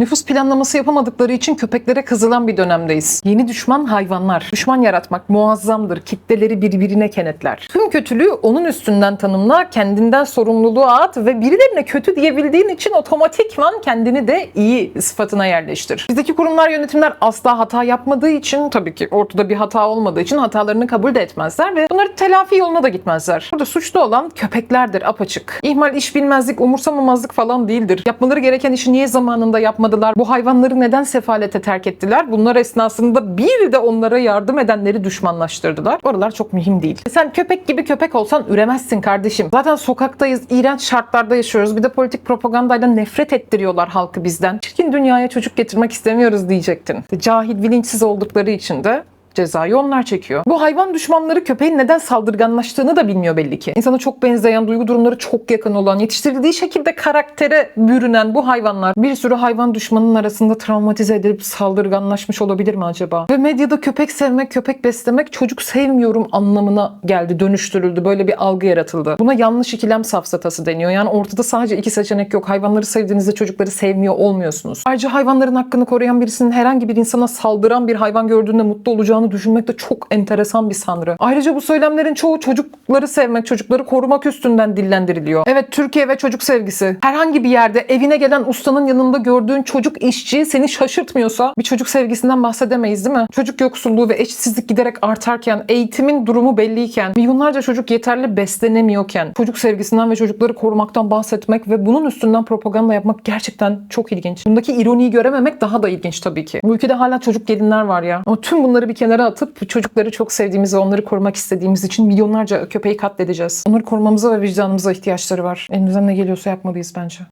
Nüfus planlaması yapamadıkları için köpeklere kızılan bir dönemdeyiz. Yeni düşman hayvanlar. Düşman yaratmak muazzamdır. Kitleleri birbirine kenetler. Tüm kötülüğü onun üstünden tanımla, kendinden sorumluluğu at ve birilerine kötü diyebildiğin için otomatikman kendini de iyi sıfatına yerleştir. Bizdeki kurumlar, yönetimler asla hata yapmadığı için tabii ki ortada bir hata olmadığı için hatalarını kabul de etmezler ve bunları telafi yoluna da gitmezler. Burada suçlu olan köpeklerdir apaçık. İhmal, iş bilmezlik, umursamamazlık falan değildir. Yapmaları gereken işi niye zamanında yapmadılar? Bu hayvanları neden sefalete terk ettiler? Bunlar esnasında bir de onlara yardım edenleri düşmanlaştırdılar. Oralar çok mühim değil. Sen köpek gibi köpek olsan üremezsin kardeşim. Zaten sokaktayız, iğrenç şartlarda yaşıyoruz. Bir de politik propagandayla nefret ettiriyorlar halkı bizden. Çirkin dünyaya çocuk getirmek istemiyoruz diyecektin. Cahil, bilinçsiz oldukları için de cezayı onlar çekiyor. Bu hayvan düşmanları köpeğin neden saldırganlaştığını da bilmiyor belli ki. İnsana çok benzeyen, duygu durumları çok yakın olan, yetiştirildiği şekilde karaktere bürünen bu hayvanlar bir sürü hayvan düşmanının arasında travmatize edilip saldırganlaşmış olabilir mi acaba? Ve medyada köpek sevmek, köpek beslemek çocuk sevmiyorum anlamına geldi, dönüştürüldü. Böyle bir algı yaratıldı. Buna yanlış ikilem safsatası deniyor. Yani ortada sadece iki seçenek yok. Hayvanları sevdiğinizde çocukları sevmiyor olmuyorsunuz. Ayrıca hayvanların hakkını koruyan birisinin herhangi bir insana saldıran bir hayvan gördüğünde mutlu olacağını düşünmek de çok enteresan bir sanrı. Ayrıca bu söylemlerin çoğu çocukları sevmek, çocukları korumak üstünden dillendiriliyor. Evet Türkiye ve çocuk sevgisi. Herhangi bir yerde evine gelen ustanın yanında gördüğün çocuk işçi seni şaşırtmıyorsa bir çocuk sevgisinden bahsedemeyiz değil mi? Çocuk yoksulluğu ve eşitsizlik giderek artarken, eğitimin durumu belliyken, milyonlarca çocuk yeterli beslenemiyorken çocuk sevgisinden ve çocukları korumaktan bahsetmek ve bunun üstünden propaganda yapmak gerçekten çok ilginç. Bundaki ironiyi görememek daha da ilginç tabii ki. Bu ülkede hala çocuk gelinler var ya. Ama tüm bunları bir kenara atıp çocukları çok sevdiğimiz ve onları korumak istediğimiz için milyonlarca köpeği katledeceğiz. Onları korumamıza ve vicdanımıza ihtiyaçları var. Elimizden ne geliyorsa yapmalıyız bence.